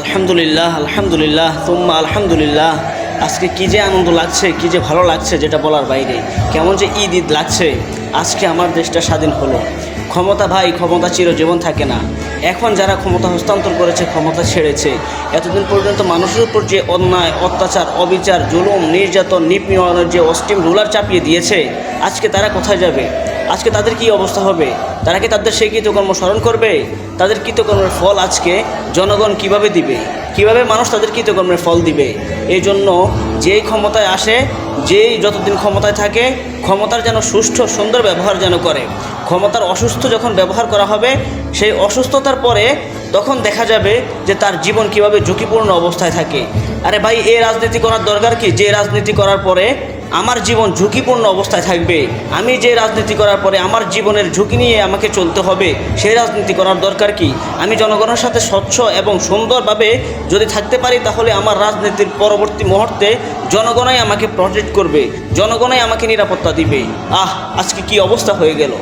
আলহামদুলিল্লাহ আলহামদুলিল্লাহ তুম্মা আলহামদুলিল্লাহ। আজকে কী যে আনন্দ লাগছে, কী যে ভালো লাগছে, যেটা বলার বাইরে। কেমন যে ঈদ ঈদ লাগছে, আজকে আমার দেশটা স্বাধীন হলো। ক্ষমতা ভাই, ক্ষমতা চিরজীবন থাকে না। এখন যারা ক্ষমতা হস্তান্তর করেছে, ক্ষমতা ছেড়েছে, এতদিন পর্যন্ত মানুষের উপর যে অন্যায়, অত্যাচার, অবিচার, জুলুম, নির্যাতন, নিপীড়নের যে অস্টিম রুলার চাপিয়ে দিয়েছে, আজকে তারা কোথায় যাবে? আজকে তাদের কি অবস্থা হবে? তারা কি তাদের সেই কৃতকর্ম স্মরণ করবে? তাদের কৃতকর্মের ফল আজকে জনগণ কীভাবে দিবে? কীভাবে মানুষ তাদের কৃতকর্মের ফল দিবে? এই জন্য যেই ক্ষমতায় আসে, যেই যতদিন ক্ষমতায় থাকে, ক্ষমতার যেন সুষ্ঠু, সুন্দর ব্যবহার যেন করে। ক্ষমতার অসুস্থ যখন ব্যবহার করা হবে, সেই অসুস্থতার পরে তখন দেখা যাবে যে তার জীবন কীভাবে ঝুঁকিপূর্ণ অবস্থায় থাকে। আরে ভাই এই রাজনীতি করার দরকার কি? যে রাজনীতি করার পরে আমার জীবন ঝুঁকিপূর্ণ অবস্থায় থাকবে। আমি যে রাজনীতি করার পরে আমার জীবনের ঝুঁকি নিয়ে আমাকে চলতে হবে সেই রাজনীতি করার দরকার কি? আমি জনগণের সাথে স্বচ্ছ এবং সুন্দরভাবে যদি থাকতে পারি, তাহলে আমার রাজনীতির পরবর্তী মুহূর্তে জনগণই আমাকে প্রটেক্ট করবে জনগণই আমাকে নিরাপত্তা দিবে। আহ আজকে কি অবস্থা হয়ে গেল?